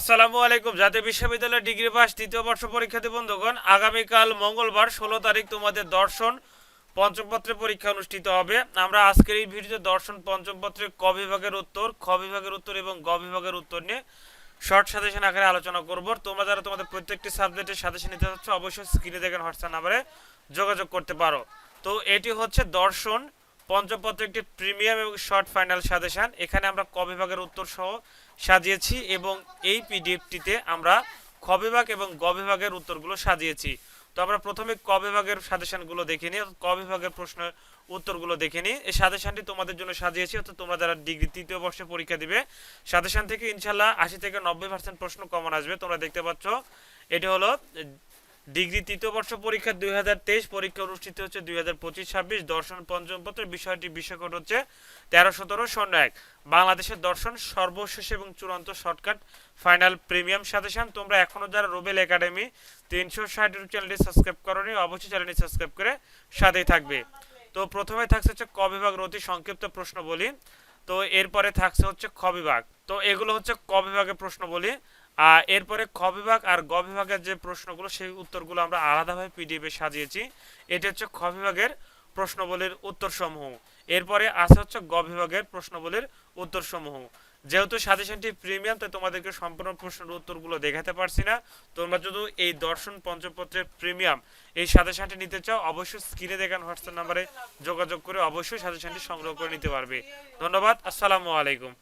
আসসালামু আলাইকুম। জাতীয় বিশ্ববিদ্যালয় ডিগ্রি পাস তৃতীয় বর্ষ পরীক্ষার্থী বন্ধুগণ, আগামীকাল মঙ্গলবার ষোলো তারিখ তোমাদের দর্শন পঞ্চম পত্রের পরীক্ষা অনুষ্ঠিত হবে। আমরা আজকের এই ভিডিওতে দর্শন পঞ্চম পত্রের ক বিভাগের উত্তর, খ বিভাগের উত্তর এবং গ বিভাগের উত্তর নিয়ে শর্ট সাজেশন আকারে আলোচনা করব। তোমরা যারা তোমাদের প্রত্যেকটি সাবজেক্টের সাজেশন নিতে চাচ্ছ, অবশ্যই স্ক্রিনে দেখেন হোয়াটসঅ্যাপ নাম্বারে যোগাযোগ করতে পারো। তো এটি হচ্ছে দর্শন পঞ্চম পত্র একটি প্রিমিয়াম এবং শর্ট ফাইনাল সাজেশন। এখানে আমরা ক বিভাগের উত্তর সহ সাজিয়েছি এবং এই পিডিএফটিতে আমরা খ এবং গ বিভাগের উত্তরগুলো সাজিয়েছি। তো আমরা প্রথমে ক বিভাগের সাজেশনগুলো দেখে নিই ক বিভাগের প্রশ্নের উত্তরগুলো দেখে নিই। এই সাজেশনটি তোমাদের জন্য সাজিয়েছি, অর্থাৎ তোমরা যারা ডিগ্রি তৃতীয় বর্ষে পরীক্ষা দিবে, সাজেশন থেকে ইনশাল্লাহ আশি থেকে নব্বই পার্সেন্ট প্রশ্ন কমন আসবে। তোমরা দেখতে পাচ্ছ, এটি হলো ডিগ্রি তৃতীয় বর্ষ পরীক্ষা দুই হাজার তেইশ, পরীক্ষা অনুষ্ঠিত হচ্ছে দুই হাজার পঁচিশ, ছাব্বিশ। দর্শন পঞ্চম পত্রের বিষয়টি বিষয়কোড হচ্ছে তেরো সতেরো শূন্য এক। বাংলাদেশের দর্শন সর্বশেষ এবং চূড়ান্ত শর্টকাট, ফাইনাল প্রিমিয়াম সাজেশন তোমরা এখনও যারা রোবেল একাডেমি তিনশো ষাট চ্যানেলটি সাবস্ক্রাইব করনি, অবশ্যই চ্যানেলটি সাবস্ক্রাইব করে সাথেই থাকবে। তো প্রথমে থাকছে হচ্ছে ক বিভাগ অতি সংক্ষিপ্ত প্রশ্ন বলি তো এরপরে থাকছে হচ্ছে খ বিভাগ। তো এগুলো হচ্ছে ক বিভাগের প্রশ্ন বলি এরপরে খ বিভাগ আর গ বিভাগের যে প্রশ্নগুলো, সেই উত্তরগুলো আমরা আলাদাভাবে পিডিএফ সাজিয়েছি। এটা হচ্ছে খ বিভাগের প্রশ্নবলীর উত্তরসমূহ। এরপরে আছে হচ্ছে গ বিভাগের প্রশ্নবলীর উত্তরসমূহ। যেহেতু সাজেশনটি প্রিমিয়াম, তাই তোমাদেরকে সম্পূর্ণ প্রশ্নের উত্তরগুলো দেখাতে পারছি না। তোমরা যদি এই দর্শন পঞ্চপত্রের প্রিমিয়াম এই সাজেশনটি নিতে চাও, অবশ্যই স্ক্রিনে দেখান হোয়াটসঅ্যাপ নাম্বারে যোগাযোগ করে অবশ্যই সাজেশনটি সংগ্রহ করে নিতে পারবে। ধন্যবাদ, আসসালামু আলাইকুম।